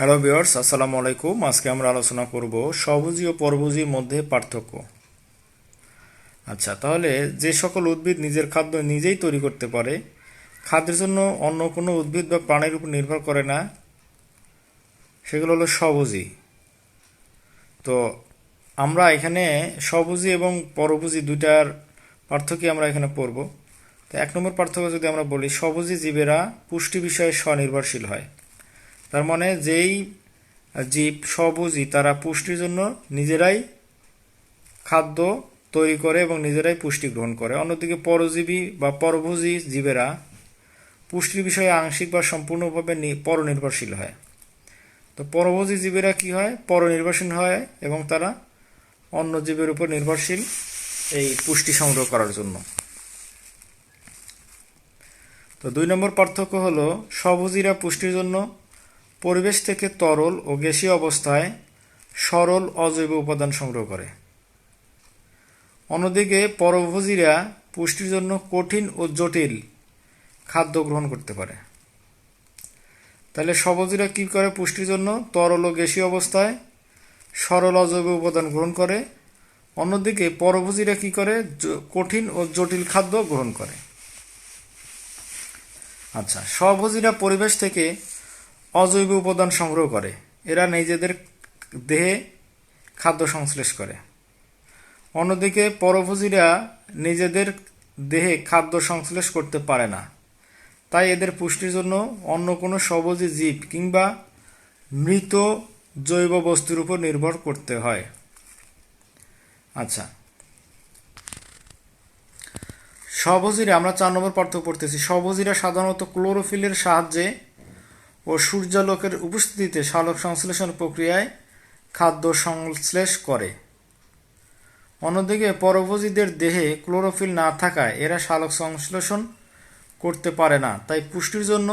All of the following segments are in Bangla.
হ্যালো ভিউয়ার্স আসসালামু আলাইকুম আজকে আমরা আলোচনা করব সবুজি ও পরভুজির মধ্যে পার্থক্য। আচ্ছা তাহলে যে সকল উদ্ভিদ নিজের খাদ্য নিজেই তৈরি করতে পারে, খাদ্যের জন্য অন্য কোনো উদ্ভিদ বা প্রাণীর উপর নির্ভর করে না, সেগুলো হলো সবুজি। তো আমরা এখানে সবুজি এবং পরভুজি দুইটার পার্থক্য আমরা এখানে পড়ব। তো এক নম্বর পার্থক্য যদি আমরা বলি, সবুজি জীবেরা পুষ্টি বিষয়ে স্বনির্ভরশীল হয়। তার মানে যেই জীব সবুজি তারা পুষ্টির জন্য নিজেরাই খাদ্য তৈরি করে এবং নিজেরাই পুষ্টি গ্রহণ করে। অন্যদিকে পরজীবী বা পরভোজী জীবেরা পুষ্টির বিষয়ে আংশিক বা সম্পূর্ণভাবে পরনির্ভরশীল হয়। তো পরভোজী জীবেরা কি হয়? পরনির্ভরশীল হয় এবং তারা অন্য জীবের উপর নির্ভরশীল এই পুষ্টি সংগ্রহ করার জন্য। তো দুই নম্বর পার্থক্য হলো সবুজিরা পুষ্টির জন্য পরিবেশ থেকে তরল ও গ্যাসীয় অবস্থায় সরল অজৈব উপাদান সংগ্রহ করে। অন্যদিকে পরভোজীরা পুষ্টির জন্য কঠিন ও জটিল খাদ্য গ্রহণ করতে পারে। তাহলে সবুজিরা কি করে পুষ্টির জন্য? তরল ও গ্যাসীয় অবস্থায় সরল অজৈব উপাদান গ্রহণ করে। অন্যদিকে পরভোজীরা কি করে? কঠিন ও জটিল খাদ্য গ্রহণ করে। আচ্ছা স্বভোজীরা পরিবেশ থেকে অজৈব উপাদান সংগ্রহ করে। এরা নিজেদের দেহে খাদ্য সংশ্লেষ করে। অন্যদিকে পরভোজীরা নিজেদের দেহে খাদ্য সংশ্লেষ করতে পারে না। তাই এদের পুষ্টির জন্য অন্য কোনো সবজি জীব কিংবা মৃত জৈব বস্তুর উপর নির্ভর করতে হয়। আচ্ছা। সবুজিরা আমরা চার নম্বর পার্থক্য পড়তেছি। সবুজিরা সাধারণত ক্লোরোফিলের সাহায্যে ও সূর্যালোকের উপস্থিতিতে সালোক সংশ্লেষণ প্রক্রিয়ায় খাদ্য সংশ্লেষ করে। অন্যদিকে পরভোজীদের দেহে ক্লোরোফিল না থাকায় এরা সালোক সংশ্লেষণ করতে পারে না, তাই পুষ্টির জন্য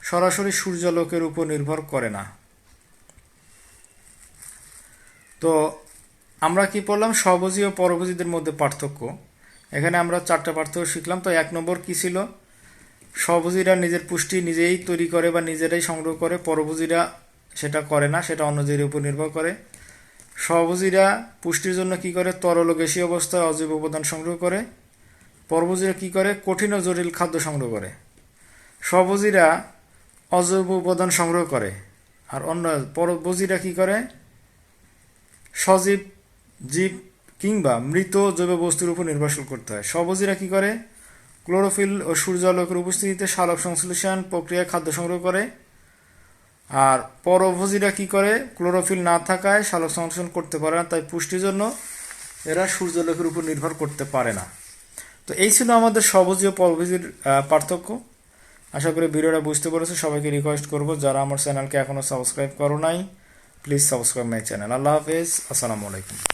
সরাসরি সূর্যালোকের উপর নির্ভর করে না। তো আমরা কি পড়লাম? সবুজি ও পরভোজীদের মধ্যে পার্থক্য। এখানে আমরা চারটা পার্থক্য শিখলাম। তো এক নম্বর কি ছিল? সবুজিরা নিজের পুষ্টি নিজেই তৈরি করে বা নিজেরাই সংগ্রহ করে, পরভোজীরা সেটা করে না, সেটা অন্য জীবের উপর নির্ভর করে। সবুজিরা পুষ্টির জন্য কি করে? তরল গ্যাসীয় অবস্থায় অজৈব উপাদান সংগ্রহ করে। পরভোজীরা কি করে? কঠিন ও জটিল খাদ্য সংগ্রহ করে। সবুজিরা অজৈব উপাদান সংগ্রহ করে। আর অন্য পরভোজীরা কি করে? সজীব জীব কিংবা মৃত জৈব বস্তুর উপর নির্ভরশীল করতে হয়। সবুজিরা কি করে? ক্লোরোফিল ও সূর্যালোকের উপস্থিতিতে সালোক সংশ্লেষণ প্রক্রিয়ায় খাদ্য সংগ্রহ করে। আর পরভোজীরা কি করে? ক্লোরোফিল না থাকায় সালোক সংশ্লেষণ করতে পারে না, তাই পুষ্টির জন্য এরা সূর্যালোকের উপর নির্ভর করতে পারে না। তো এই ছিল আমাদের সবুজি ও পরভোজীর পার্থক্য। আশা করি ভিডিওটা বুঝতে পেরেছ। সবাইকে রিকোয়েস্ট করব, যারা আমার চ্যানেলকে এখনও সাবস্ক্রাইব করো নাই প্লিজ সাবস্ক্রাইব মাই চ্যানেল আল্লাহ হাফেজ। আসসালামু আলাইকুম।